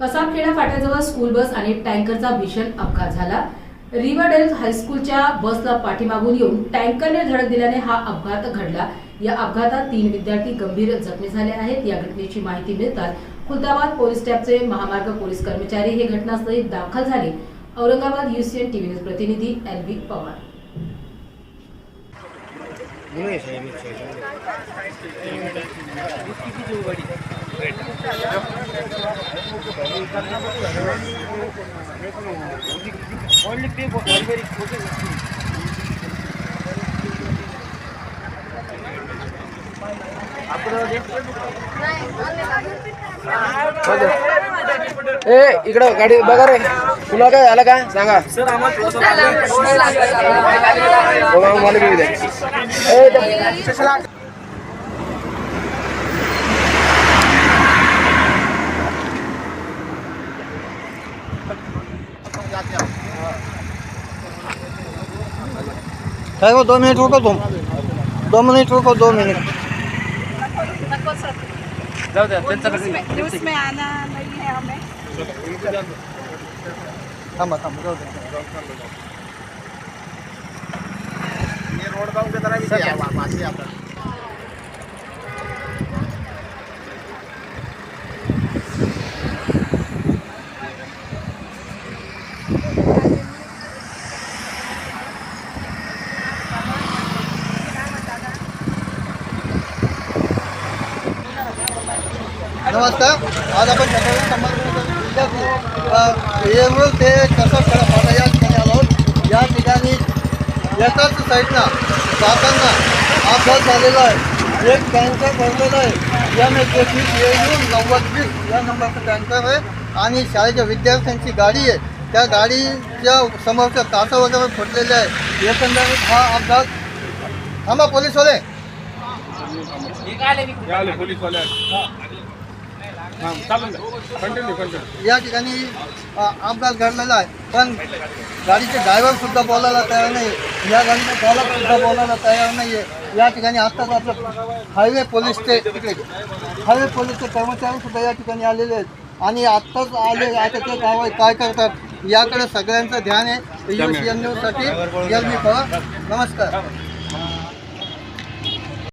कसाबखेडा फाट्याजवळ school bus आणि टँकरचा भीषण अपघात झाला. रिव्हरडेल हायस्कूलच्या बसला पाठीमागून येऊन टँकरने धडक दिल्याने हा अपघात घडला. या अपघातात तीन विद्यार्थी गंभीर जखमी झाले आहेत. या घटनेची माहिती मिळताच खुलताबाद पोलीस स्टॅफचे महामार्ग पोलीस कर्मचारी हे घटनास्थळी दाखल झाले. औरंगाबाद युसीएन टीव्ही न्यूज प्रतिनिधी एल बी पवार. ए इकडं गाडी बघा रे. तुला काय झालं का? सांगा. बघा मला घेऊ द्या ए, त्या- काय हो, दोन मिनिट रुको तुम दोन मिनिट रुको दो मिनिट. जाऊ द्या है हमें थांबा थांबा जाऊ द्या. नमस्कार. आज आपण सकाळी येऊन ते कसं खरं फाटा या ठिकाणी आलो आहोत. या ठिकाणी एकाच साईडला जाताना अपघात झालेला आहे. एक टँकर भरलेला आहे. एम एच एकवीस येऊन नव्वद वीस या नंबरचा टँकर आहे आणि शाळेच्या विद्यार्थ्यांची गाडी आहे. त्या गाडीच्या समोरच्या तासा वगैरे फुटलेले आहे. एकंदरीत हा अपघात थांबा पोलीसवाले. आले. पोलीसवाले हां चालून द्या कंटिन्यू कंटिन्यू या ठिकाणी अपघात घडलेला आहे. पण गाडीचे ड्रायव्हर सुद्धा बोलायला तयार नाही या गाडीचे चालक सुद्धा बोलायला तयार नाही आहे या ठिकाणी आत्ताच आपलं हायवे पोलीसचे तिकडे. हायवे पोलीसचे कर्मचारी सुद्धा या ठिकाणी आलेले आहेत. आणि आत्ताच आले आता ते कारवाई काय करतात याकडे सगळ्यांचं ध्यान आहे. न्यूजसाठी एल मी पवार नमस्कार.